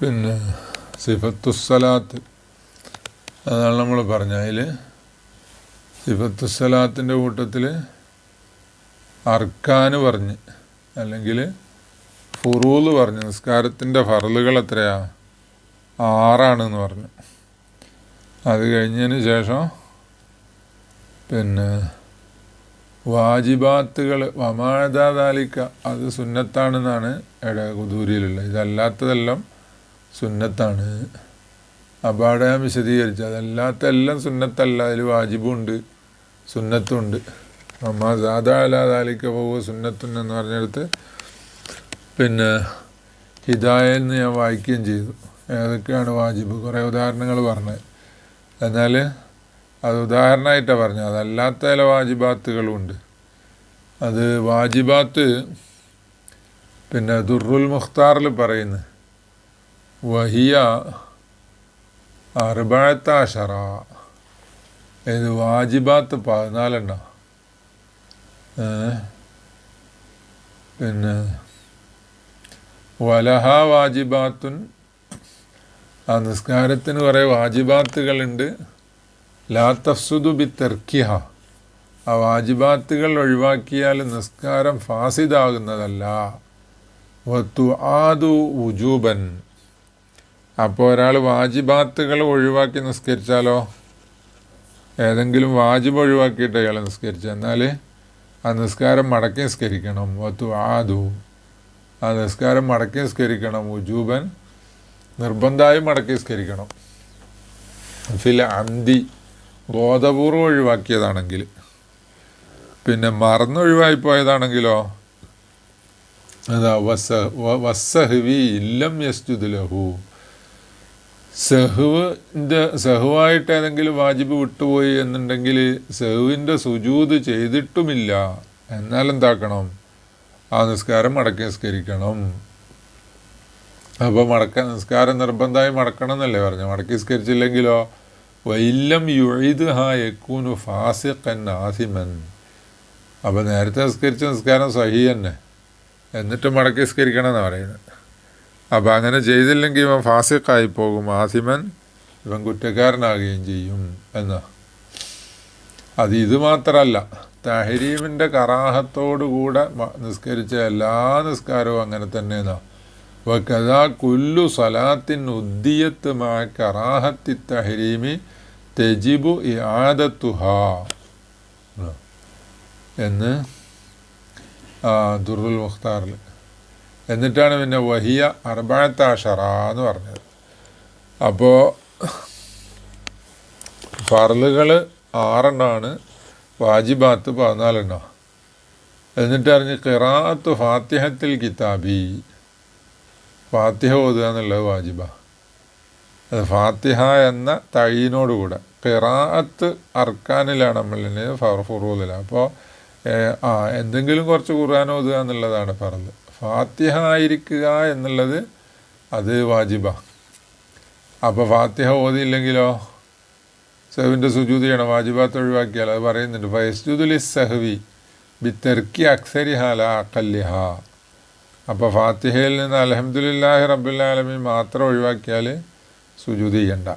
പിന്നെ സിഫത്തുസ്സലാത്ത് അതാണ് നമ്മൾ പറഞ്ഞ. അതിൽ സിഫത്തുസ്സലാത്തിന്റെ കൂട്ടത്തിൽ അർക്കാന് പറഞ്ഞ്. അല്ലെങ്കിൽ ഫുറൂൽ പറഞ്ഞു. നിസ്കാരത്തിന്റെ ഫറലുകൾ എത്രയാ? ആറാണെന്ന് പറഞ്ഞു. അത് കഴിഞ്ഞതിന് ശേഷം പിന്നെ വാജിബാത്തുകൾ വമാഴതാലിക്ക അത് സുന്നത്താണെന്നാണ് എടെ കുതൂരിയിലുള്ളത് ഇതല്ലാത്തതെല്ലാം സുന്നത്താണ്. അവിടെ ഞാൻ വിശദീകരിച്ചു. അതല്ലാത്ത എല്ലാം സുന്നത്തല്ല. അതിൽ വാജിബുണ്ട് സുന്നത്തുണ്ട്. അമ്മ സാധാ അലാതാലിക്ക പോവുക സുന്നത്തുൻ എന്ന് പറഞ്ഞെടുത്ത് പിന്നെ ഹിദായെന്ന് ഞാൻ വായിക്കുകയും ചെയ്തു. ഏതൊക്കെയാണ് വാജിബ്? കുറേ ഉദാഹരണങ്ങൾ പറഞ്ഞത് എന്നാൽ അത് ഉദാഹരണമായിട്ടാണ് പറഞ്ഞത്. അതല്ലാത്ത ചില വാജിബാത്തുകളുണ്ട് അത് വാജിബാത്ത് പിന്നെ ദുർറുൽ മുഖ്താറിൽ പറയുന്നു. വഹിയ അറുപത്താഷറ ഇത് വാജിബാത്ത് പതിനാലെണ്ണ. പിന്നെ വലഹ വാജിബാത്തുൻ. ആ നിസ്കാരത്തിന് കുറേ വാജിബാത്തുകളുണ്ട്. ലാ തഫ്സുദു ബി തെർക്കിഹ. ആ വാജിബാത്തുകൾ ഒഴിവാക്കിയാൽ നിസ്കാരം ഫാസിദാകുന്നതല്ല. വത്തു ആദു ഉജൂബൻ അപ്പോൾ ഒരാൾ വാജിബാത്തുകൾ ഒഴിവാക്കി നിസ്കരിച്ചാലോ? ഏതെങ്കിലും വാജിബ് ഒഴിവാക്കിയിട്ട് അയാൾ നിസ്കരിച്ചു. എന്നാൽ ആ നിസ്കാരം മടക്കി നിസ്കരിക്കണം. വത്തു ആദു ആ നിസ്കാരം മടക്കി നിസ്കരിക്കണം. ഉജൂബൻ നിർബന്ധമായും മടക്കി നിസ്കരിക്കണം. ഫിൽ അന്തി. ബോധപൂർവം ഒഴിവാക്കിയതാണെങ്കിൽ. പിന്നെ മറന്നൊഴിവായി പോയതാണെങ്കിലോ? അതാ വസ വസ്സഹ്വി ഇല്ലം യസ്തുദ് ലഹു. സെഹുവിന്റെ സെഹുവായിട്ട് ഏതെങ്കിലും വാജിബ് വിട്ടുപോയി എന്നുണ്ടെങ്കിൽ സെഹുവിന്റെ സുജൂത് ചെയ്തിട്ടുമില്ല. എന്നാൽ എന്താക്കണം? ആ നിസ്കാരം മടക്കി നിസ്കരിക്കണം. അപ്പോൾ മടക്ക നിസ്കാരം നിർബന്ധമായി മടക്കണം എന്നല്ലേ പറഞ്ഞു? മടക്കി നിസ്കരിച്ചില്ലെങ്കിലോ? വൈല്ലം യുഴിത് ഹാ യക്കൂനു ഫാസിഖൻ ആസിമൻ അപ്പോൾ നേരത്തെ നിസ്കരിച്ച നിസ്കാരം സഹി തന്നെ. എന്നിട്ട് മടക്കി നിസ്കരിക്കണം എന്നാണ് പറയുന്നത്. അപ്പോൾ അങ്ങനെ ചെയ്തില്ലെങ്കിൽ ഇവൻ ഫാസിക്കായി പോകും ആസിമൻ ഇവൻ കുറ്റക്കാരനാകുകയും ചെയ്യും എന്ന്. അത് ഇത് മാത്രമല്ല തഹരീമിന്റെ കറാഹത്തോടുകൂടെ നിസ്കരിച്ച എല്ലാ നിസ്കാരവും അങ്ങനെ തന്നെയെന്നാ വക്കഥാ കുല്ലു സലാത്തിൻ ഉദ്ദിയത്ത് മാ കറാഹത്തി തഹരീമി തെജിബു ഇയാദത്തുഹ എന്ന് ദുർറുൽ മുഖ്താറിൽ എന്നിട്ടാണ് പിന്നെ വഹിയ അർബാത്താഷറ എന്ന് പറഞ്ഞത്. അപ്പോൾ ഫറലുകൾ ആറെണ്ണമാണ് വാജിബാത്ത് പതിനാലെണ്ണോ. എന്നിട്ട് അറിഞ്ഞ് കിറാത്ത് ഫാത്തിഹത്തിൽ കിതാബി. ഫാത്തിഹ ഓതുക എന്നുള്ളത് വാജിബ. അത് ഫാത്തിഹ എന്ന തഴീനോടുകൂടെ. കിറാത്ത് അർക്കാനിലാണ് നമ്മളിന് ഫുറൂലിൽ അപ്പോൾ എന്തെങ്കിലും കുറച്ച് ഖുർആൻ ഓതുക എന്നുള്ളതാണ് പറഞ്ഞത് ഫാത്തിഹ ആയിരിക്കുക എന്നുള്ളത് അത് വാജിബ. അപ്പോൾ ഫാത്തിഹ ഓതിയില്ലെങ്കിലോ? സെഹുവിന്റെ സുജൂത് ചെയ്യണം വാജിബാത്ത് ഒഴിവാക്കിയാൽ അത് പറയുന്നുണ്ട്. ഫയസ്ജുദുലി സഹവി ബി തെർക്കി അക്സരിഹാല അക്കല്ലിഹ അപ്പോൾ ഫാത്തിഹയിൽ നിന്ന് അലഹമുല്ലാഹി റബ്ബുല്ലാലമി മാത്രം ഒഴിവാക്കിയാൽ സുജൂത് ചെയ്യണ്ട.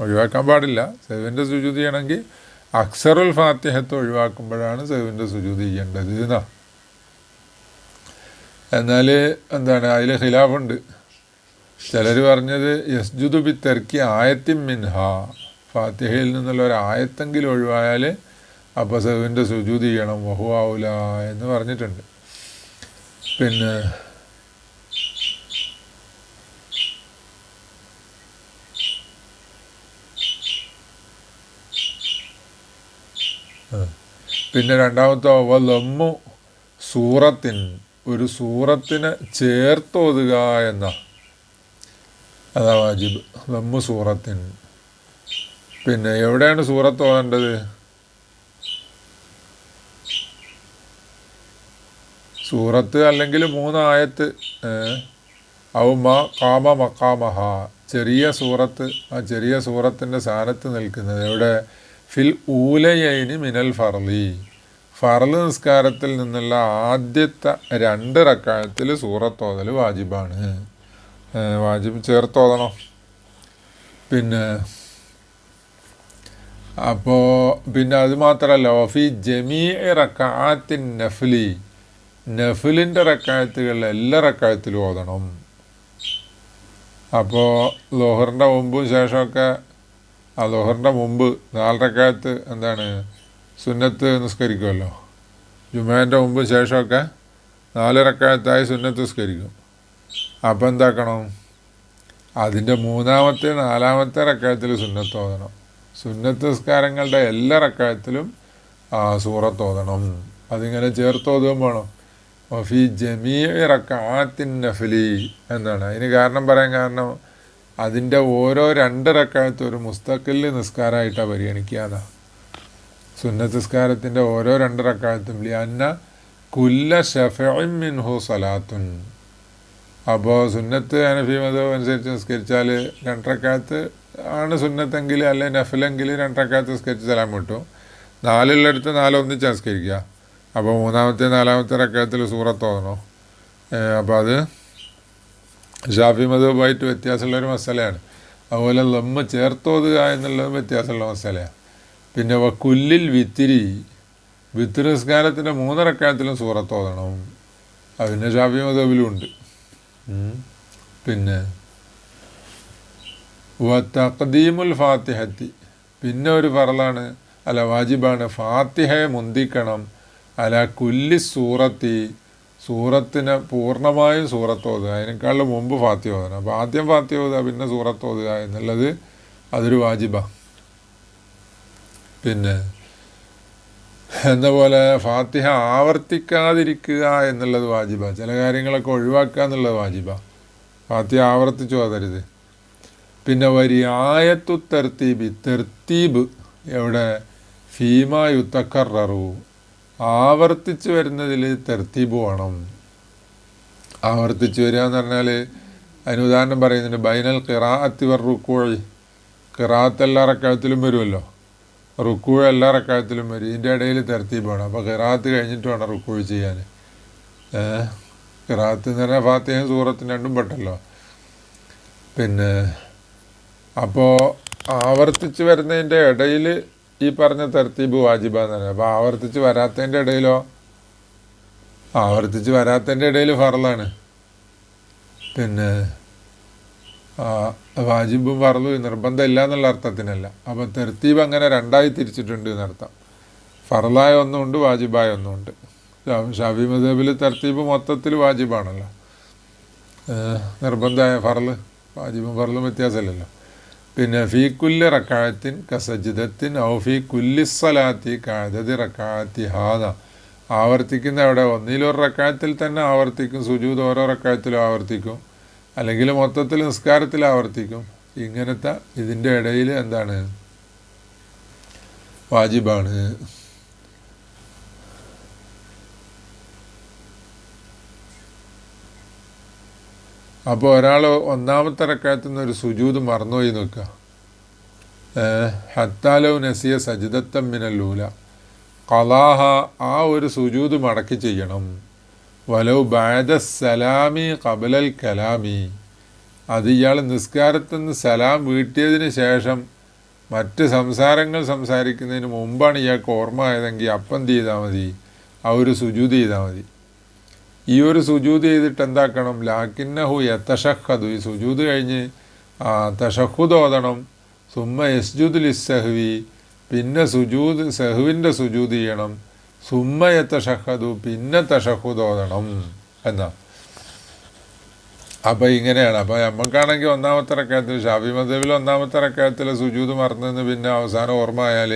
ഒഴിവാക്കാൻ പാടില്ല. സെഹുവിന്റെ സുജൂത് ചെയ്യണമെങ്കിൽ അക്സറുൽ ഫാത്തിഹത്ത് ഒഴിവാക്കുമ്പോഴാണ് സെഹുവിന്റെ സുജൂത് ചെയ്യേണ്ടത് എന്നാ. എന്നാൽ എന്താണ് അതിൽ ഖിലാഫുണ്ട്. ചിലർ പറഞ്ഞത് യസ്ജുദു ബി തെർക്കി ആയത്തിൻ മിൻഹ. ഫാത്തിഹയിൽ നിന്നുള്ള ഒരു ആയത്തെങ്കിലും ഒഴിവായാൽ അപ്പസവിന്റെ സുജൂതി ചെയ്യണം. വഹുവാവൂല എന്ന് പറഞ്ഞിട്ടുണ്ട്. പിന്നെ പിന്നെ രണ്ടാമത്തെ ലമ്മു സൂറത്തിൻ. ഒരു സൂറത്തിനെ ചേർത്തോതുക എന്ന അതാ വാജിബ്. ലമ്മു സൂറത്തിൻ. പിന്നെ എവിടെയാണ് സൂറത്ത് ഓതേണ്ടത്? സൂറത്ത് അല്ലെങ്കിൽ മൂന്നായത്ത് ഔമ കാമ മക്കാമഹ. ചെറിയ സൂറത്ത് ആ ചെറിയ സൂറത്തിന്റെ സ്ഥാനത്ത് നിൽക്കുന്നത് എവിടെ? ഫിൽ ഊലയൈനി മിനൽ ഫർലി ഫർൽ നിസ്കാരത്തിൽ നിന്നുള്ള ആദ്യത്തെ രണ്ട് റക്കായത്തിൽ സൂറത്തോതൽ വാജിബാണ്. വാജിബ് ചേർത്തോതണം? പിന്നെ അപ്പോൾ പിന്നെ അത് മാത്രമല്ല ഓഫി ജമീ റക്കാത്തിൻ നഫ്ലി നഫിലിന്റെ റക്കായത്തുകളിൽ എല്ലാ റക്കായത്തിലും ഓതണം. അപ്പോൾ ലോഹറിന്റെ മുമ്പും ശേഷമൊക്കെ ആ ലോഹറിന്റെ മുമ്പ് നാലരക്കാലത്ത് എന്താണ്? സുന്നത്ത് നിസ്കരിക്കുമല്ലോ. ജുമാന്റെ മുമ്പ് ശേഷമൊക്കെ നാലരക്കാലത്തായി സുന്നത്ത് നിസ്കരിക്കും. അപ്പം എന്താക്കണം? അതിന്റെ മൂന്നാമത്തെ നാലാമത്തെ റക്കായത്തിൽ സുന്നത്ത് ഓതണം. സുന്നത്ത് നിസ്കാരങ്ങളുടെ എല്ലാ റക്കായത്തിലും സൂറത്ത് ഓതണം. അതിങ്ങനെ ചേർത്ത് ഓതുകയും വേണം. ഫി ജമീ റക്കാത്തിൻ നഫലി എന്നാണ്. അതിന് കാരണം പറയാൻ കാരണം അതിന്റെ ഓരോ രണ്ട് റക്കായത്തും ഒരു മുസ്തഖിൽ നിസ്കാരമായിട്ടാണ് പരിഗണിക്കുക എന്നാ സുന്നത്ത് നിസ്കാരത്തിന്റെ ഓരോ രണ്ട് റക്കായത്തും ലിയന്ന കുല്ല ഷഫിൻ മിൻഹു സലാത്തുൻ. അപ്പോൾ സുന്നത്ത് അനഫി മതം അനുസരിച്ച് നിസ്കരിച്ചാൽ രണ്ടരക്കാലത്ത് ആണ് സുന്നത്തെങ്കിൽ അല്ലെ നഫിലെങ്കിൽ രണ്ടരക്കാലത്ത് നിസ്കരിച്ച് സലാം കിട്ടും. നാലുള്ളടുത്ത് നാലൊന്നിച്ച് നിസ്കരിക്കുക. അപ്പോൾ മൂന്നാമത്തെ നാലാമത്തെ റക്കാലത്തിൽ സൂറത്ത് അപ്പോൾ അത് ഷാഫി മതവുമായിട്ട് വ്യത്യാസമുള്ളൊരു മസാലയാണ്. അതുപോലെ ലമ്മ ചേർത്തോതുക എന്നുള്ളതും വ്യത്യാസമുള്ള മസലയാണ്. പിന്നെ വ കുല്ലിൽ വിത്തിരി വിത്തിരസ്കാരത്തിന്റെ മൂന്നരക്കാലത്തിലും സൂറത്ത് അതിന്റെ ശാപ്യം ഷാഫി മതവിലും ഉണ്ട്. പിന്നെ വ തഖദീമുൽ ഫാത്തിഹത്തി. പിന്നെ ഒരു പറലാണ് അല്ല വാജിബാണ് ഫാത്തിഹയെ മുന്തിക്കണം അല കുല്ലി സൂറത്തി സൂറത്തിനെ പൂർണമായും സൂറത്ത് ഓതുക. അതിനേക്കാളും മുമ്പ് ഫാത്തി ഓതണം. അപ്പോൾ ആദ്യം ഫാത്തി ഓതുക പിന്നെ സൂറത്ത് ഓതുക എന്നുള്ളത് അതൊരു വാജിബാണ് പിന്നെ എന്ന പോലെ ഫാത്തിഹ ആവർത്തിക്കാതിരിക്കുക എന്നുള്ളത് വാജിബ. ചില കാര്യങ്ങളൊക്കെ ഒഴിവാക്കുക എന്നുള്ളത് വാജിബ. ഫാത്തിഹ ആവർത്തിച്ചു പോകരുത്. പിന്നെ വരി ആയത്തു തെർത്തീബി തെർത്തീബ് എവിടെ? ഫീമ യുത്തക്കറു ആവർത്തിച്ച് വരുന്നതിൽ തെർത്തീബ് വേണം. ആവർത്തിച്ച് വരിക എന്ന് പറഞ്ഞാൽ അതിന് ഉദാഹരണം പറയുന്നുണ്ട് ബൈനൽ കിറാഅത്തി വർ റുക്കോഴി കിറാത്ത് എല്ലാ റക്കായത്തിലും വരുമല്ലോ. റുക്കൂ എല്ലാ റക്കായത്തിലും വരും. ഇതിന്റെ ഇടയിൽ തെർത്തീബ് വേണം അപ്പോൾ കിറാത്ത് കഴിഞ്ഞിട്ട് വേണം റുക്കൂ ചെയ്യാൻ. കിറാത്ത് എന്ന് പറഞ്ഞാൽ ഫാത്തിഹയും സൂറത്തും രണ്ടും പെട്ടല്ലോ. പിന്നെ അപ്പോൾ ആവർത്തിച്ച് വരുന്നതിന്റെ ഇടയിൽ ഈ പറഞ്ഞ തർത്തീബ് വാജിബാന്ന് പറയുന്നത് അപ്പോൾ ആവർത്തിച്ച് വരാത്തതിന്റെ ഇടയിലോ? ആവർത്തിച്ച് വരാത്തതിന്റെ ഇടയിൽ ഫറലാണ്. പിന്നെ വാജിബും നിർബന്ധം നിർബന്ധമില്ല എന്നുള്ള അർത്ഥത്തിനല്ല. അപ്പം തെർത്തീബ് അങ്ങനെ രണ്ടായി തിരിച്ചിട്ടുണ്ട് എന്നർത്ഥം. ഫറലായ ഒന്നുമുണ്ട് വാജിബായ ഒന്നുമുണ്ട്. ഷാഫി മദബിൽ തെർത്തീബ് മൊത്തത്തിൽ വാജിബാണല്ലോ. നിർബന്ധമായ ഫറൽ വാജിബും ഫറലും വ്യത്യാസമില്ലല്ലോ. പിന്നെ ഫീ കുല്ലി റക്കായത്തിൻ കസജിദത്തിൻ ഔ ഫീ കുല്ലി സലാത്തി കാതതി റക്കായത്തി ഹാദ. ആവർത്തിക്കുന്ന അവിടെ ഒന്നിലൊരു റക്കായത്തിൽ തന്നെ ആവർത്തിക്കും സുജൂദ് ഓരോ റക്കായത്തിലും ആവർത്തിക്കും. അല്ലെങ്കിൽ മൊത്തത്തിൽ നിസ്കാരത്തിൽ ആവർത്തിക്കും. ഇങ്ങനത്തെ ഇതിന്റെ ഇടയിൽ എന്താണ്? വാജിബാണ്. അപ്പോൾ ഒരാൾ ഒന്നാമത്തെ റക്കാത്തു നിന്ന് ഒരു സുജൂത് മറന്നുപോയി നോക്കുക. ഹത്താലോ നസിയ സജിതത്തം മിനല്ലൂല കലാഹ ആ ഒരു സുജൂത് മടക്കി ചെയ്യണം. വലൗ ബാദ സലാമി കബലൽ കലാമി. അത് ഇയാൾ നിസ്കാരത്തിൽ നിന്ന് സലാം വീട്ടിയതിന് ശേഷം മറ്റ് സംസാരങ്ങൾ സംസാരിക്കുന്നതിന് മുമ്പാണ് ഇയാൾക്ക് ഓർമ്മ ആയതെങ്കിൽ അപ്പം ചെയ്താൽ മതി ആ ഒരു സുജൂത് ചെയ്താൽ മതി. ഈ ഒരു സുജൂത് ചെയ്തിട്ട് എന്താക്കണം? ലാക്കിന്നഹു യത്തഷഹദു ഈ സുജൂത് കഴിഞ്ഞ് തഷഹുദ് ഓതണം. സുമ്മ യസ്ജുദ് ലിസ്സഹ്വി. പിന്നെ സുജൂദ് സഹുവിന്റെ സുജൂത് ചെയ്യണം. സുമ്മ ഷഹദു പിന്നെ തഷഹുദ് ഓതണം എന്നാ. അപ്പം ഇങ്ങനെയാണ്. അപ്പം നമുക്കാണെങ്കിൽ ഒന്നാമത്തെ റക്കായത്തിൽ ഷാഫി മദബിൽ ഒന്നാമത്തെ റക്കായത്തിൽ സുജൂത് മറന്നെന്ന് പിന്നെ അവസാനം ഓർമ്മ ആയാൽ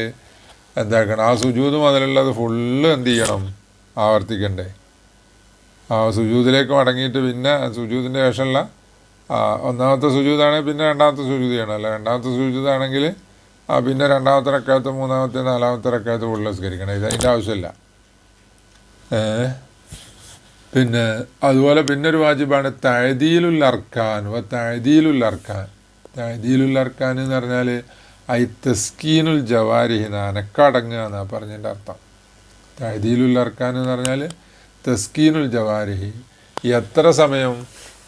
എന്താക്കണം? ആ സുജൂത് മുതലുള്ളത് ഫുള്ള് എന്ത് ചെയ്യണം ആവർത്തിക്കണ്ടേ. ആ സുജൂതിലേക്ക് മടങ്ങിയിട്ട് പിന്നെ സുജൂതിന്റെ ശേഷമുള്ള ഒന്നാമത്തെ സുജൂതാണെങ്കിൽ പിന്നെ രണ്ടാമത്തെ സുജൂത് ചെയ്യണം. അല്ല രണ്ടാമത്തെ സുജൂതാണെങ്കിൽ പിന്നെ രണ്ടാമത്തെ റക്കായത്ത് മൂന്നാമത്തെ നാലാമത്തെ റക്കായത്ത് ഫുള്ള് സ്കരിക്കണം ഇത് അതിന്റെ ആവശ്യമില്ല. പിന്നെ അതുപോലെ പിന്നെ ഒരു വാജിബാണ് തഴുതിയിലുള്ളർക്കാൻ വ തഴതിയിലുള്ള അർക്കാൻ തഴതിയിലുള്ള അർക്കാൻ എന്ന് പറഞ്ഞാൽ ഐ തസ്കീനുൽ ജവാരിഹി നനക്കടങ്ങുക എന്നാണ് പറഞ്ഞതിന്റെ അർത്ഥം. തഴുതിയിലുള്ളർക്കാൻ എന്ന് പറഞ്ഞാൽ തസ്കീനുൽ ജവാരിഹി. എത്ര സമയം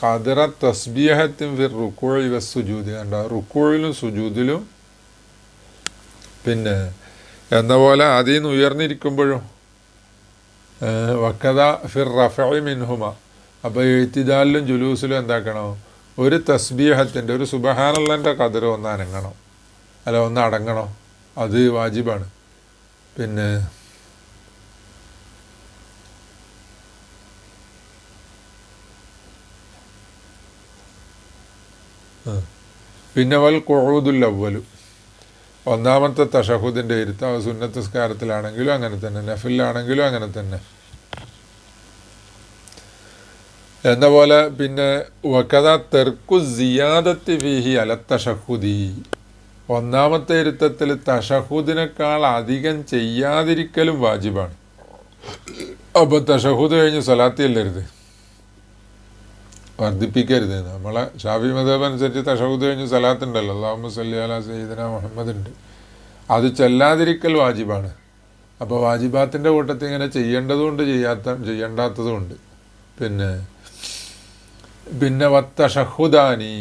കതിറ തസ്ബീഹത്തിൻ ഫിർ റുക്കോഴി വസ്സുജൂദ് കണ്ട? റുക്കോഴിലും സുജൂദിലും പിന്നെ എന്ന പോലെ അതിൽ നിന്ന് ഉയർന്നിരിക്കുമ്പോഴും വക്കത ഫിർ റഫി മിൻഹുമ. അപ്പോൾ എഴുത്തിദാലിലും ജുലൂസിലും എന്താക്കണം? ഒരു തസ്ബീഹത്തിന്റെ ഒരു സുബഹാനുള്ളന്റെ കതിർ ഒന്ന് അനങ്ങണം. അല്ല ഒന്ന് അടങ്ങണം. അത് വാജിബാണ്. പിന്നെ പിന്നെ വൽ കൊഴുതുല്ലവ്വലും ഒന്നാമത്തെ തഷഹുദിന്റെ ഇരുത്തം അത് സുന്നത്തസ്കാരത്തിലാണെങ്കിലും അങ്ങനെ തന്നെ നഫിലാണെങ്കിലും അങ്ങനെ തന്നെ. എന്ന പോലെ പിന്നെ വക്കത തെർക്കു സിയാദത്തി വിഹി അല തഷഹുദി. ഒന്നാമത്തെ ഇരുത്തത്തിൽ തഷഹുദിനേക്കാൾ അധികം ചെയ്യാതിരിക്കലും വാജിബാണ്. അപ്പോൾ തഷഹുദ് കഴിഞ്ഞ് സ്വലാത്തി അല്ലരുത് വർദ്ധിപ്പിക്കരുത്. നമ്മളെ ഷാഫി മതബ് അനുസരിച്ച് തഷഹുദ് കഴിഞ്ഞ് സലാത്തുണ്ടല്ലോ. അള്ളാഹു സല്ലി അല സയ്യിദന മുഹമ്മദ് ഉണ്ട് അത് ചെല്ലാതിരിക്കൽ വാജിബാണ്. അപ്പോൾ വാജിബാത്തിന്റെ കൂട്ടത്തിൽ ഇങ്ങനെ ചെയ്യേണ്ടതുകൊണ്ട് ചെയ്യാത്ത ചെയ്യേണ്ടാത്തതുകൊണ്ട് പിന്നെ പിന്നെ വത്തഷഹുദാനി.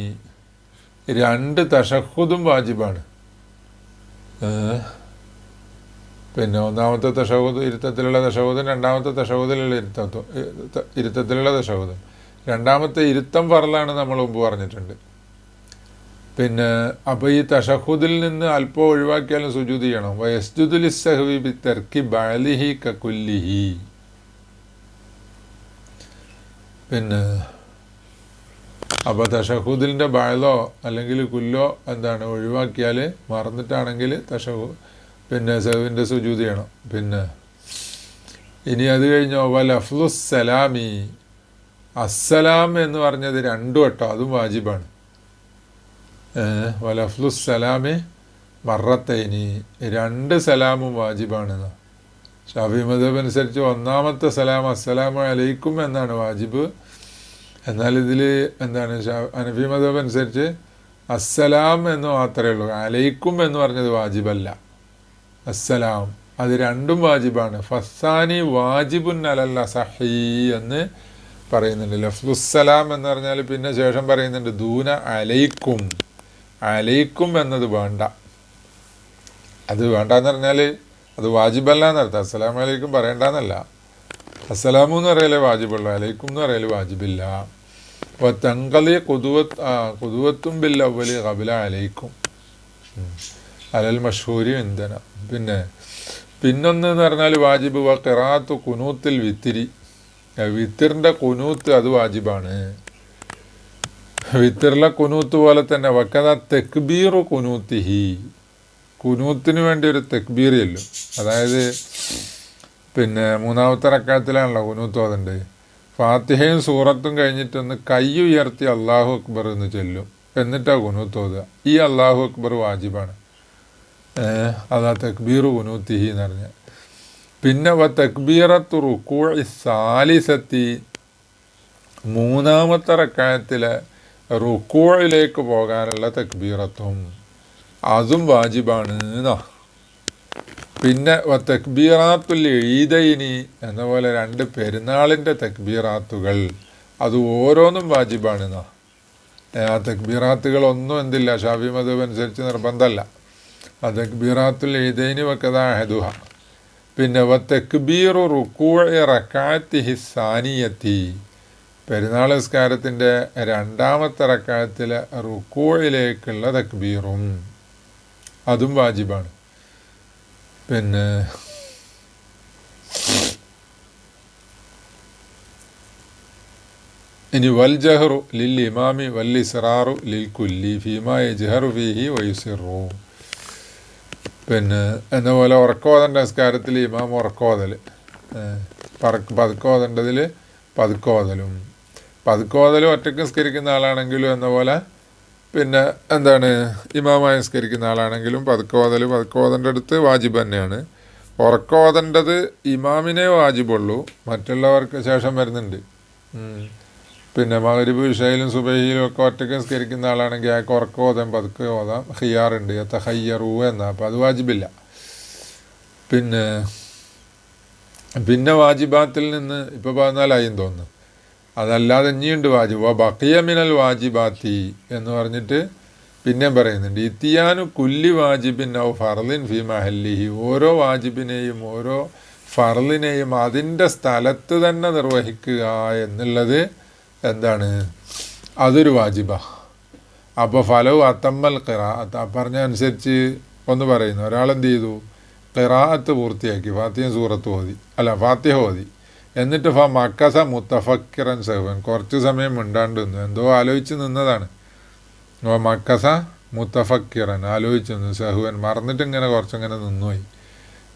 രണ്ട് തഷഹുദും വാജിബാണ്. പിന്നെ ഒന്നാമത്തെ തഷഹുദ് ഇരുത്തത്തിലുള്ള തഷഹുദും രണ്ടാമത്തെ തഷഹുദിലുള്ള ഇരുത്തത്വം ഇരുത്തത്തിലുള്ള തഷഹുദും. രണ്ടാമത്തെ ഇരുത്തം പറലാണ് നമ്മൾ മുമ്പ് പറഞ്ഞിട്ടുണ്ട്. പിന്നെ അപ്പോൾ ഈ തഷഹുദിൽ നിന്ന് അല്പം ഒഴിവാക്കിയാലും സുജൂത് ചെയ്യണം. വയസ്ജുദുലി സഹവി ബി തെർക്കി ബാലിഹി കക്കുല്ലിഹി പിന്നെ അപ്പോൾ തഷഹുദിന്റെ ബാലോ അല്ലെങ്കിൽ കുല്ലോ എന്താണ് ഒഴിവാക്കിയാൽ മറന്നിട്ടാണെങ്കിൽ തഷഹു പിന്നെ സഹുവിന്റെ സുജൂത് ചെയ്യണം. പിന്നെ ഇനി അത് കഴിഞ്ഞോ വലഫ്ലുസ് സലാമി. അസ്സലാം എന്ന് പറഞ്ഞത് രണ്ടു വട്ടം അതും വാജിബാണ്. വലഫ്ലു സലാമെ മറത്തൈനി. രണ്ട് സലാമും വാജിബാണ് ഷാഫി മദബ് അനുസരിച്ച് ഒന്നാമത്തെ സലാം അസ്സലാമു അലൈക്കും എന്നാണ് വാജിബ്. എന്നാൽ ഇതിൽ എന്താണ് അനഫി മദബ് അനുസരിച്ച് അസ്സലാം എന്ന് മാത്രമേ ഉള്ളൂ. അലൈക്കും എന്ന് പറഞ്ഞത് വാജിബല്ല. അസ്സലാം. അത് രണ്ടും വാജിബാണ്. ഫസാനി വാജിബുൻ അലല്ല സഹീ എന്ന് പറയുന്നുണ്ട് ലഫ്ലുസലാം എന്ന് പറഞ്ഞാൽ പിന്നെ ശേഷം പറയുന്നുണ്ട് ദൂന അലൈക്കും. അലൈക്കും എന്നത് വേണ്ട. അത് വേണ്ട എന്ന് പറഞ്ഞാൽ അത് വാജിബല്ല എന്നർത്ഥം അസ്സലാം അലൈക്കും പറയണ്ടെന്നല്ല. അസ്സലാമു എന്ന് പറയലേ വാജിബുള്ളൂ അലൈക്കും എന്ന് പറയലേ വാജിബില്ല. അപ്പോൾ തങ്കളി കൊതുവത്ത് കൊതുവത്തും ബില്ല അവലി കബില അലൈക്കും. അലൽ മഷൂരി ഇന്ധന പിന്നെ പിന്നൊന്ന് എന്ന് പറഞ്ഞാൽ വാജിബ് വ കിറാത്തു കുനൂത്തിൽ വിത്തിരി. വിത്തിറിന്റെ കുനൂത്ത് അത് വാജിബാണ്. വിത്തിറിലെ കുനൂത്ത് പോലെ തന്നെ വക്കത തെക്ബീറു കുനൂത്തിഹി. കുനൂത്തിന് വേണ്ടി ഒരു തെക്ബീർ അതായത് പിന്നെ മൂന്നാമത്തെ റക്കാത്തിലാണല്ലോ കുനൂത്ത് അതുണ്ട് ഫാത്തിഹയും സൂറത്തും കഴിഞ്ഞിട്ടൊന്ന് കൈ ഉയർത്തി അള്ളാഹു അക്ബർ എന്ന് ചൊല്ലും. എന്നിട്ടാണ് കുനൂത്ത് ഓതുക. ഈ അള്ളാഹു അക്ബർ വാജിബാണ്. അതാ തെക്ബീർ കുനൂത്തിഹി എന്ന് പറഞ്ഞാൽ പിന്നെ വ തക്ബീറത്ത് റുക്കൂ സാലിസത്തി മൂന്നാമത്തെ റക്കായത്തിലെ റുക്കൂഴിലേക്ക് പോകാനുള്ള തക്ബീറത്തും അതും വാജിബാണ് എന്നാ പിന്നെ വ തക്ബീറാത്തുൽ ഈദൈനി എന്ന പോലെ രണ്ട് പെരുന്നാളിന്റെ തക്ബീറാത്തുകൾ അത് ഓരോന്നും വാജിബാണ് എന്നാ ആ തക്ബീറാത്തുകൾ ഒന്നും എന്തില്ല ഷാഫി മധുബ് അനുസരിച്ച് നിർബന്ധമല്ല ആ തക്ബീറാത്തുൽ ഈദൈനി വക്കതാ ഹെദുഹ പിന്നെ തെക്ബീറു റുക്കൂഴി റക്കാത്തിഹി ഹിസാനിയത്തി പെരുന്നാൾ നിസ്കാരത്തിന്റെ രണ്ടാമത്തെ റക്കാത്തിലെ റുക്കൂഴിലേക്കുള്ള തക്ബീറും അതും വാജിബാണ്. പിന്നെ ഇനി വൽ ജഹറു ലിൽ ഇമാമി വൽ ഇസ്റാറു ലിൽ കുല്ലി ഫീമ ജഹറു ഫീഹി വയുസിറു. പിന്നെ എന്ന പോലെ ഉറക്കോതന്റെ നിസ്കാരത്തിൽ ഇമാം ഉറക്കോതൽ പറക്ക് പതുക്കോതേണ്ടതിൽ പതുക്കോതലും. പതുക്കോതലും ഒറ്റയ്ക്ക് നിസ്കരിക്കുന്ന ആളാണെങ്കിലും എന്ന പോലെ പിന്നെ എന്താണ് ഇമാമായി നിസ്കരിക്കുന്ന ആളാണെങ്കിലും പതുക്കോതൽ പതുക്കോതന്റെ അടുത്ത് വാജിബ് തന്നെയാണ്. ഉറക്കോതേണ്ടത് ഇമാമിനെ വാജിബുള്ളൂ. മറ്റുള്ളവർക്ക് ശേഷം വരുന്നുണ്ട്. പിന്നെ മകരിബ് വിഷയിലും സുബൈയിലും ഒക്കെ ഒറ്റയ്ക്ക് നിസ്കരിക്കുന്ന ആളാണെങ്കിൽ അയാൾക്ക് ഉറക്കം ഓതാം പതുക്കെ ഓതാം. ഹിയാറുണ്ട് എത്ത ഹയ്യറൂ എന്നാ. അപ്പം അത് വാജിബില്ല. പിന്നെ പിന്നെ വാജിബാത്തിൽ നിന്ന് ഇപ്പോൾ പതിനാലായും തോന്നുന്നു. അതല്ലാതെ ഇനിയുണ്ട് വാജിബ്. ബക്കിയ മിനൽ വാജിബാത്തി എന്ന് പറഞ്ഞിട്ട് പിന്നെയും പറയുന്നുണ്ട്. ഇത്തിയാനു കുല്ലി വാജിബിൻ ഔ ഫർലിൻ ഫി മഹല്ലിഹി. ഓരോ വാജിബിനെയും ഓരോ ഫർലിനെയും അതിന്റെ സ്ഥലത്ത് തന്നെ നിർവഹിക്കുക എന്നുള്ളത് എന്താണ്? അതൊരു വാജിബ. അപ്പോൾ ഫലവും അത്തമ്മൽ ഖിറാഅത്ത്. പറഞ്ഞ അനുസരിച്ച് ഒന്ന് പറയുന്നു. ഒരാളെന്ത് ചെയ്തു? ഖിറാഅത്ത് പൂർത്തിയാക്കി. ഫാത്തിഹ സൂറത്ത് ഓതി. അല്ല ഫാത്തിഹ ഓതി. എന്നിട്ട് ഫ മക്കസ മുത്തഫക്കിറൻ സഹവൻ. കുറച്ച് സമയം മിണ്ടാണ്ട് നിന്നു. എന്തോ ആലോചിച്ച് നിന്നതാണ്. മക്കസ മുത്തഫക്കിറൻ ആലോചിച്ച് നിന്നു. സഹുവൻ മറന്നിട്ട് ഇങ്ങനെ കുറച്ചിങ്ങനെ നിന്നുപോയി.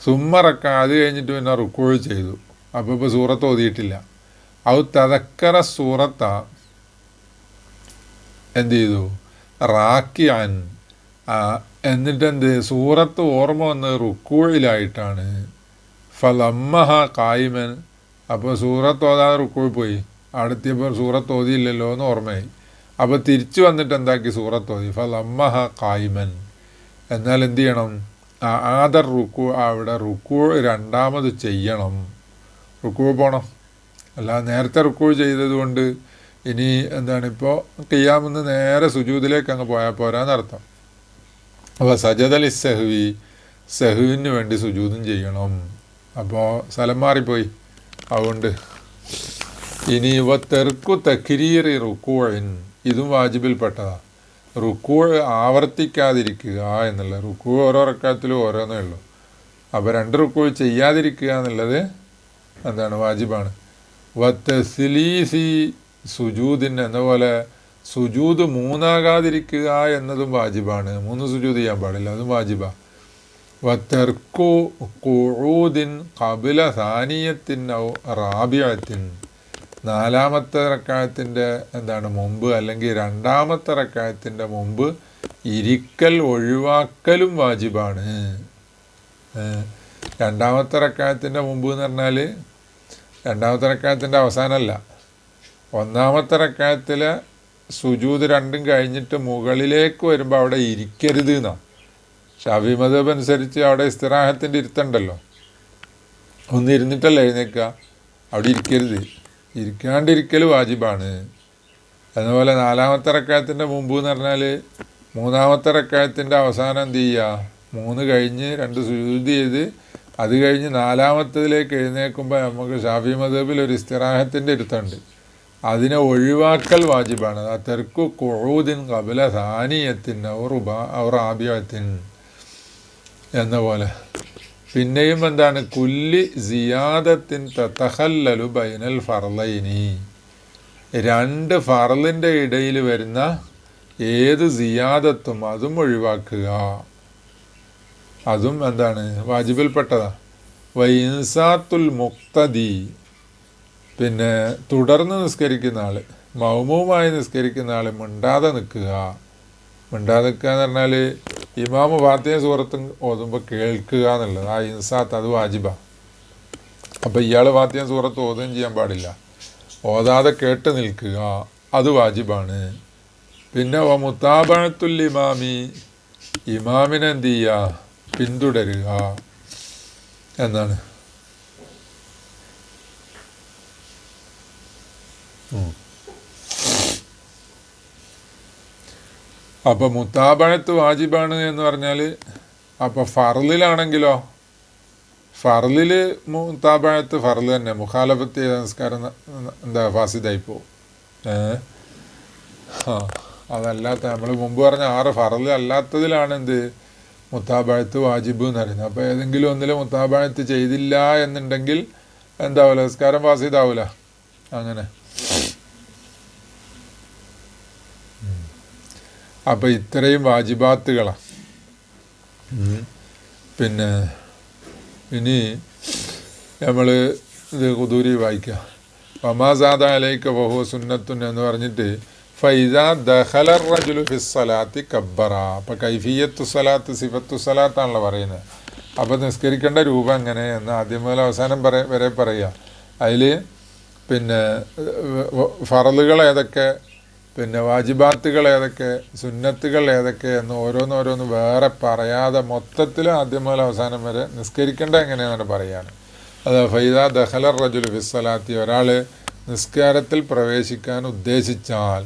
സുമ്മറക്ക അത് കഴിഞ്ഞിട്ട് പിന്നെ റുക്കോഴ് ചെയ്തു. അപ്പോൾ ഇപ്പോൾ സൂറത്ത് ഓതിയിട്ടില്ല. ഔ തതക്കറ സൂറത്ത എന്ത് ചെയ്തു റാക്കിയാൻ എന്നിട്ട് എന്ത് സൂറത്ത് ഓർമ്മ വന്നത് റുക്കൂഴിലായിട്ടാണ്. ഫലമ്മഹ കായിമൻ. അപ്പോൾ സൂറത്ത് ഓതാതെ റുക്കൂഴി പോയി. അടുത്തിയപ്പോൾ സൂറത്ത് ഓതിയില്ലല്ലോ എന്ന് ഓർമ്മയായി. അപ്പോൾ തിരിച്ചു വന്നിട്ട് എന്താക്കി സൂറത്ത് ഓതി? ഫലമ്മഹ കായിമൻ. എന്നാൽ എന്ത് ചെയ്യണം? ആദർ റുക്കു അവിടെ റുക്കു രണ്ടാമത് ചെയ്യണം. റുക്കു പോകണം അല്ല നേരത്തെ റുക്കു ചെയ്തതുകൊണ്ട് ഇനി എന്താണ് ഇപ്പോൾ കിയാമെന്ന് നേരെ സുജൂദിലേക്ക് അങ്ങ് പോയാൽ പോരാന്നർത്ഥം അപ്പോൾ സജദലി സെഹ്വി സെഹുവിന് വേണ്ടി സുജൂതും ചെയ്യണം. അപ്പോൾ സ്ഥലം മാറിപ്പോയി. അതുകൊണ്ട് ഇനി ഇവ തെർക്കു തക്കിരീറി റുക്കൂഴിൻ ഇതും വാജിബിൽപ്പെട്ടതാണ് റുക്കൂ ആവർത്തിക്കാതിരിക്കുക എന്നുള്ളത് റുക്കൂ ഓരോ റക്കാത്തിലും ഓരോന്നേ ഉള്ളൂ. അപ്പോൾ രണ്ട് റുക്കൂ ചെയ്യാതിരിക്കുക എന്നുള്ളത് എന്താണ്? വാജിബാണ്. വത്തസ്ലീസി സുജൂദിൻ എന്ന പോലെ സുജൂദ് മൂന്നാകാതിരിക്കുക എന്നതും വാജിബാണ്. മൂന്ന് സുജൂദ് ചെയ്യാൻ പാടില്ല അതും വാജിബാ. വത്തർക്കു കുഴൂദിൻ കപില സാനിയത്തിൻ ഔ റാബിയത്തിൻ നാലാമത്തെ റക്കായത്തിന്റെ എന്താണ് മുമ്പ് അല്ലെങ്കിൽ രണ്ടാമത്തെ റക്കായത്തിന്റെ മുമ്പ് ഇരിക്കൽ ഒഴിവാക്കലും വാജിബാണ്. രണ്ടാമത്തെ റക്കായത്തിന്റെ മുമ്പ് എന്ന് പറഞ്ഞാൽ രണ്ടാമത്തെ റക്കായത്തിന്റെ അവസാനമല്ല. ഒന്നാമത്തെ റക്കായത്തിൽ സുജൂത് രണ്ടും കഴിഞ്ഞിട്ട് മുകളിലേക്ക് വരുമ്പോൾ അവിടെ ഇരിക്കരുത് എന്നാണ് ഷാഫി മതബ് അനുസരിച്ച് അവിടെ ഇസ്തിറാഹത്തിന്റെ ഇരുത്തുണ്ടല്ലോ. ഒന്ന് ഇരുന്നിട്ടല്ല എഴുന്നേക്കുക അവിടെ ഇരിക്കരുത്. ഇരിക്കാണ്ടിരിക്കൽ വാജിബാണ്. അതുപോലെ നാലാമത്തെ റക്കായത്തിന്റെ മുമ്പ് എന്ന് പറഞ്ഞാൽ മൂന്നാമത്തെ റക്കായത്തിന്റെ അവസാനം എന്ത് ചെയ്യുക മൂന്ന് കഴിഞ്ഞ് രണ്ട് സുജൂത് ചെയ്ത് അത് കഴിഞ്ഞ് നാലാമത്തതിലേക്ക് എഴുന്നേൽക്കുമ്പോൾ നമുക്ക് ഷാഫി മദബിൽ ഒരു ഇസ്തിറാഹത്തിന്റെ ഇരുത്തുണ്ട് അതിനെ ഒഴിവാക്കൽ വാജിബാണ്. ആ തെർക്കു കൊഴൂതിൻ കപില സാനിയത്തിൻ അവർ ഔറാബിയത്തിൻ എന്ന പോലെ. പിന്നെയും എന്താണ്? കുല്ലി സിയാദത്തിൻ തഹല്ലലു ബൈനൽ ഫർലൈനി രണ്ട് ഫർലിന്റെ ഇടയിൽ വരുന്ന ഏത് സിയാദത്തും അതും ഒഴിവാക്കുക. അതും എന്താണ്? വാജിബിൽപ്പെട്ടതാ. വൈൻസാത്തുൽ മുക്തദി. പിന്നെ തുടർന്ന് നിസ്കരിക്കുന്ന ആൾ മൗമവുമായി നിസ്കരിക്കുന്ന ആൾ മിണ്ടാതെ നിൽക്കുക. മിണ്ടാതെ നിൽക്കുക എന്ന് പറഞ്ഞാൽ ഇമാമ് ഫാത്തിയ സൂറത്തും ഓതുമ്പോൾ കേൾക്കുക എന്നുള്ളത്. ആ ഇൻസാത്ത് അത് വാജിബ. അപ്പോൾ ഇയാൾ ഫാത്തിയ സൂറത്ത് ഓതുകയും ചെയ്യാൻ പാടില്ല. ഓതാതെ കേട്ട് നിൽക്കുക അത് വാജിബാണ്. പിന്നെ വ മുത്താബഴത്തുൽ ഇമാമി. ഇമാമിനെ ചെയ്യുക പിന്തുടരുക. എന്നാണ്. അപ്പോൾ മുത്താബഴത്ത് വാജിബാണ് എന്ന് പറഞ്ഞാൽ അപ്പോൾ ഫറലിലാണെങ്കിലോ ഫറലിൽ മുത്താബഴത്ത് ഫറൽ തന്നെ. മുഖാലഫത്ത് ന- എന്താ ഫാസിദായി പോവും ഏ? ആ. അതല്ലാത്ത നമ്മൾ മുമ്പ് പറഞ്ഞ ആറ് ഫറൽ അല്ലാത്തതിലാണ് എന്ത് മുത്താബഴത്ത് വാജിബ് എന്ന് പറയുന്നത്. അപ്പോൾ ഏതെങ്കിലും ഒന്നിൽ മുത്താബഴത്ത് ചെയ്തില്ല എന്നുണ്ടെങ്കിൽ എന്താവില്ല നിസ്കാരം ചെയ്താവൂല? അങ്ങനെ. അപ്പോൾ ഇത്രയും വാജിബാത്തുകളാണ് പിന്നെ ഇനി നമ്മൾ ഇത് കുതൂരി വായിക്കുക വമാസാദ അലൈക്ക ബഹു സുന്നത്തുൻ എന്ന് പറഞ്ഞിട്ട് ഫൈദ ദഹലർ റജുലു ഫിസ്സലാത്തി കബ്ബറ അപ്പം കൈഫിയത്തു സലാത്ത് സിഫത്തു സലാത്താണല്ലോ പറയുന്നത് അപ്പം നിസ്കരിക്കേണ്ട രൂപം എങ്ങനെ എന്ന് ആദ്യം മുതൽ അവസാനം പറ വരെ പറയുക അതിൽ പിന്നെ ഫറലുകൾ ഏതൊക്കെ പിന്നെ വാജിബാത്തുകൾ ഏതൊക്കെ സുന്നത്തുകൾ ഏതൊക്കെ എന്ന് ഓരോന്നോരോന്ന് വേറെ പറയാതെ മൊത്തത്തിൽ ആദ്യം മുതൽ അവസാനം വരെ നിസ്കരിക്കേണ്ട എങ്ങനെയാണെന്ന് പറയാണ് അത് ഫൈദ ദഹലർ റജുൽ ഫിസ്സലാത്തി. ഒരാൾ നിസ്കാരത്തിൽ പ്രവേശിക്കാൻ ഉദ്ദേശിച്ചാൽ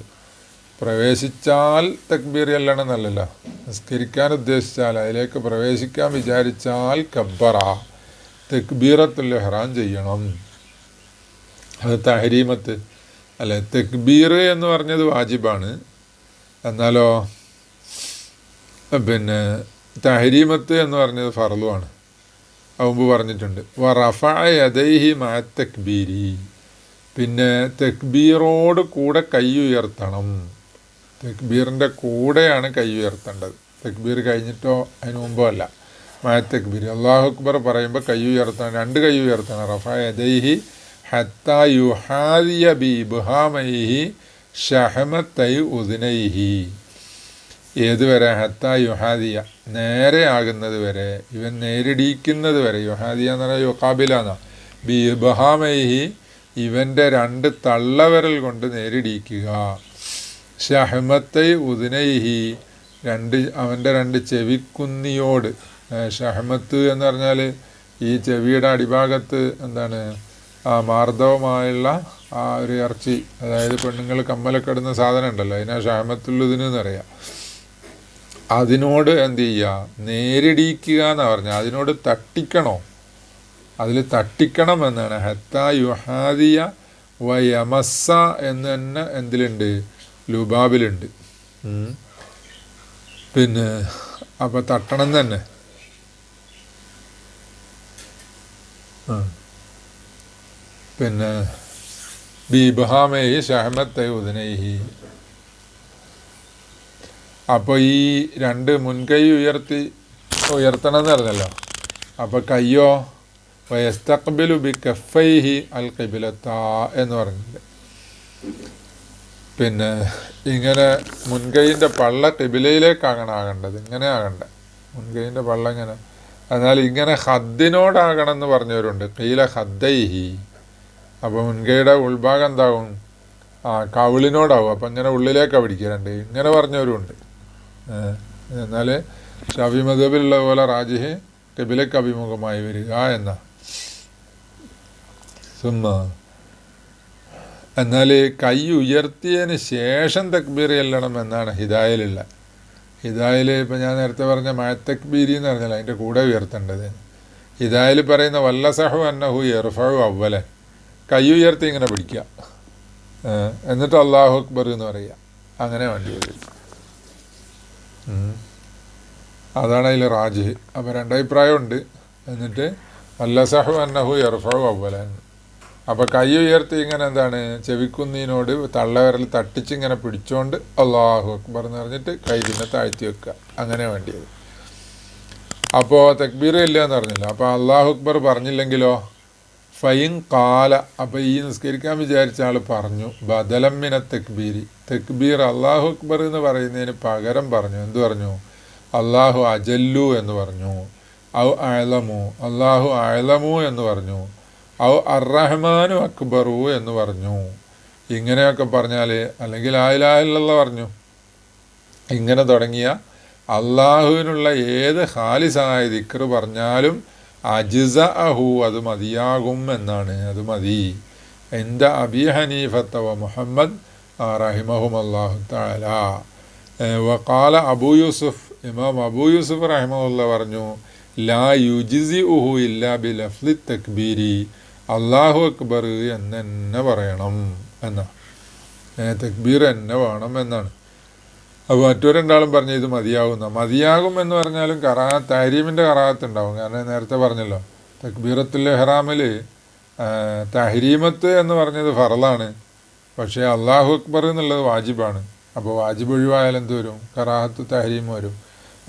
പ്രവേശിച്ചാൽ തക്ബീർ ചെല്ലണമെന്നല്ലല്ലോ നിസ്കരിക്കാൻ ഉദ്ദേശിച്ചാൽ അതിലേക്ക് പ്രവേശിക്കാൻ വിചാരിച്ചാൽ കബ്ബറ. തെക്ബീറത്തുൽ ഇഹ്റാം ചെയ്യണം. അത് തഹരീമത്ത്. അല്ലെ തെക്ബീർ എന്ന് പറഞ്ഞത് വാജിബാണ്. എന്നാലോ പിന്നെ തഹരീമത്ത് എന്ന് പറഞ്ഞത് ഫറലുമാണ് മുമ്പ് പറഞ്ഞിട്ടുണ്ട്. വ യദൈഹി മാ തക്ബീരി. പിന്നെ തെക്ബീറോട് കൂടെ കൈ ഉയർത്തണം. തെക്ബീറിന്റെ കൂടെയാണ് കൈ ഉയർത്തേണ്ടത്. തെക്ബീർ കഴിഞ്ഞിട്ടോ അതിന് മുമ്പോ അല്ല. മായ തെക്ബീർ. അള്ളാഹു അക്ബർ പറയുമ്പോൾ കൈ ഉയർത്തണം രണ്ട് കൈ ഉയർത്തണം. റഫ യദൈഹി ഹത്ത യുഹാദിയ ബി ബുഹാമൈഹി ഷഹമത്തൈ ഉദിനൈഹി. ഏതുവരെ? ഹത്ത യുഹാദിയ. നേരെ ആകുന്നത് വരെ. ഇവൻ നേരിടിക്കുന്നത് വരെ. യുഹാദിയ എന്ന് പറഞ്ഞാൽ എന്നാ. ബി ബഹാമൈഹി ഇവന്റെ രണ്ട് തള്ളവരൽ കൊണ്ട് നേരിടിക്കുക. ഷഹമത്തൈ ഉദിനൈഹി. രണ്ട് അവന്റെ രണ്ട് ചെവിക്കുന്നിയോട്. ഷഹമത്ത് എന്ന് പറഞ്ഞാൽ ഈ ചെവിയുടെ അടിഭാഗത്ത് എന്താണ്? ആ മാർദ്ദവമായുള്ള ആ ഒരു ഇറച്ചി അതായത് പെണ്ണുങ്ങൾ കമ്മലൊക്കെ ഇടുന്ന സാധനം ഉണ്ടല്ലോ അതിനാ ഷഹമത്തുള്ളതിന് എന്നറിയാം അതിനോട് എന്ത് ചെയ്യുക നേരിടിക്കുക എന്ന് പറഞ്ഞാൽ അതിനോട് തട്ടിക്കണോ? അതിൽ തട്ടിക്കണം എന്നാണ്. ഹത്ത യുഹാദിയ വയമസ എന്ന് തന്നെ എന്തിലുണ്ട്? ലുബാബിലുണ്ട്. പിന്നെ അപ്പം തട്ടണം തന്നെ. പിന്നെ ബീബഹാമേഹി ഷഹമത്തെ ഉദനൈഹി. അപ്പോൾ ഈ രണ്ട് മുൻകൈ ഉയർത്തി ഉയർത്തണം എന്ന് പറഞ്ഞല്ലോ. അപ്പോൾ കയ്യോ വയസ്തഖ്ബിലു ബി കഫൈഹി അൽ കബിലത്ത എന്ന് പറഞ്ഞില്ല പിന്നെ ഇങ്ങനെ മുൻകൈയിന്റെ പള്ള ടിബിലയിലേക്കാകണം ആകേണ്ടത് ഇങ്ങനെ ആകണ്ട മുൻകൈയിന്റെ പള്ള ഇങ്ങനെ. എന്നാൽ ഇങ്ങനെ ഹദ്ദിനോടാകണം എന്ന് പറഞ്ഞവരുണ്ട്. കീല ഹദ്ദൈഹി. അപ്പോൾ മുൻകൈയുടെ ഉൾഭാഗം എന്താകും ആ കവിളിനോടാവും. അപ്പം ഇങ്ങനെ ഉള്ളിലേക്കാണ് പിടിക്കാറുണ്ട് ഇങ്ങനെ പറഞ്ഞവരുണ്ട്. എന്നാൽ ഷഫി മദബിലുള്ള പോലെ റാജിഹ് കബിലക്ക് അഭിമുഖമായി വരിക എന്ന. സുമ്മ. എന്നാൽ കൈ ഉയർത്തിയതിന് ശേഷം തക്ബീർ ചെല്ലണം എന്നാണ് ഹിദായിലുള്ള ഹിദായിൽ ഇപ്പം ഞാൻ നേരത്തെ പറഞ്ഞ മഴത്തക്ബീരി എന്ന് പറഞ്ഞാൽ അതിന്റെ കൂടെ ഉയർത്തേണ്ടത്. ഹിദായിൽ പറയുന്ന വല്ലസഹു അന്നഹു എർഫഹു അവലെ കൈ ഉയർത്തി ഇങ്ങനെ പിടിക്കുക. എന്നിട്ട് അള്ളാഹു അക്ബർ എന്ന് പറയുക. അങ്ങനെ വേണ്ടി വരും. അതാണ് അതിൽ റാജ് അപ്പോൾ രണ്ടഭിപ്രായമുണ്ട്. എന്നിട്ട് വല്ല സഹു അന്നഹു എർഫഹു അവലൻ അപ്പോൾ കൈ ഉയർത്തി ഇങ്ങനെ എന്താണ്? ചെവിക്കുന്നതിനോട് തള്ളവിരൽ തട്ടിച്ചിങ്ങനെ പിടിച്ചോണ്ട് അള്ളാഹു അക്ബർ എന്ന് പറഞ്ഞിട്ട് കൈ പിന്നെ താഴ്ത്തി വെക്കുക. അങ്ങനെ വേണ്ടിയത്. അപ്പോൾ തക്ബീർ ഇല്ല എന്ന് പറഞ്ഞില്ല. അപ്പോൾ അള്ളാഹു അക്ബർ പറഞ്ഞില്ലെങ്കിലോ? ഫൈൻ കാല അപ്പോൾ ഈ നിസ്കരിക്കാൻ വിചാരിച്ച ആൾ പറഞ്ഞു ബദലമ്മിന തെക്ബീരി. തെക്ബീർ അള്ളാഹു അക്ബർ എന്ന് പറയുന്നതിന് പകരം പറഞ്ഞു. എന്തു പറഞ്ഞു? അള്ളാഹു അജല്ലു എന്ന് പറഞ്ഞു. ഔ അയലമു അള്ളാഹു അയലമു എന്ന് പറഞ്ഞു. ഔ അറഹ്മാനു അക്ബറു എന്ന് പറഞ്ഞു. ഇങ്ങനെയൊക്കെ പറഞ്ഞാൽ അല്ലെങ്കിൽ ആയിലായില്ല പറഞ്ഞു. ഇങ്ങനെ തുടങ്ങിയ അള്ളാഹുവിനുള്ള ഏത് ഹാലിസായ ദിക്കർ പറഞ്ഞാലും അജിസ അഹു അത് മതിയാകും എന്നാണ്. അത് മതി. എന്റെ അബി ഹനീഫത്തവ മുഹമ്മദ് റഹിമഹും അള്ളാഹു താല വക്കാല അബു യൂസുഫ് ഇമാം അബു യൂസുഫ് റഹിമുള്ള പറഞ്ഞു ലാ യുജിസി ഉഹു ഇല്ല ബി ലഫ്ലി തക്ബീരി. അള്ളാഹു അക്ബർ എന്ന് തന്നെ പറയണം എന്നാണ് തക്ബീർ എന്നെ വേണം എന്നാണ്. അപ്പോൾ മറ്റു രണ്ടാളും പറഞ്ഞു ഇത് മതിയാകുന്ന മതിയാകും എന്ന് പറഞ്ഞാലും കറാ തഹരീമിന്റെ കറാത്ത് ഉണ്ടാവും കാരണം നേരത്തെ പറഞ്ഞല്ലോ തക്ബീറത്തുൽ ഹെറാമിൽ തഹരീമത്ത് എന്ന് പറഞ്ഞത് ഫറലാണ്. പക്ഷേ അള്ളാഹു അക്ബർ എന്നുള്ളത് വാജിബാണ്. അപ്പോൾ വാജിബ് ഒഴിവായാൽ എന്ത് വരും? കറാഹത്ത് തഹരീം വരും.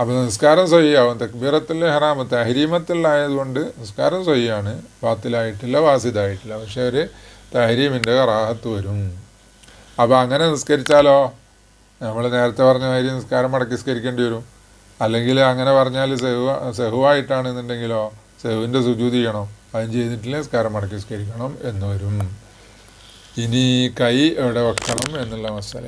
അപ്പോൾ നിസ്കാരം സഹിയാവും. തക്ബീറത്തിൽ ഹെറാമ് തഹരീമത്തിലായതുകൊണ്ട് നിസ്കാരം സഹിയാണ്. ബാത്തിലായിട്ടില്ല വാസിദായിട്ടില്ല. പക്ഷേ ഒരു തഹരീമിന്റെ കറാഹത്ത് വരും. അപ്പോൾ അങ്ങനെ നിസ്കരിച്ചാലോ? നമ്മൾ നേരത്തെ പറഞ്ഞ മാതിരി നിസ്കാരം മടക്കി നിസ്കരിക്കേണ്ടി വരും. അല്ലെങ്കിൽ അങ്ങനെ പറഞ്ഞാൽ സെഹു സെഹുവായിട്ടാണെന്നുണ്ടെങ്കിലോ? സെഹുവിന്റെ സുജൂതി ചെയ്യണം. അതും ചെയ്തിട്ടില്ല നിസ്കാരം മടക്കി നിസ്കരിക്കണം എന്ന് വരും. ഇനി കൈ എവിടെ വെക്കണം എന്നുള്ള മസാല.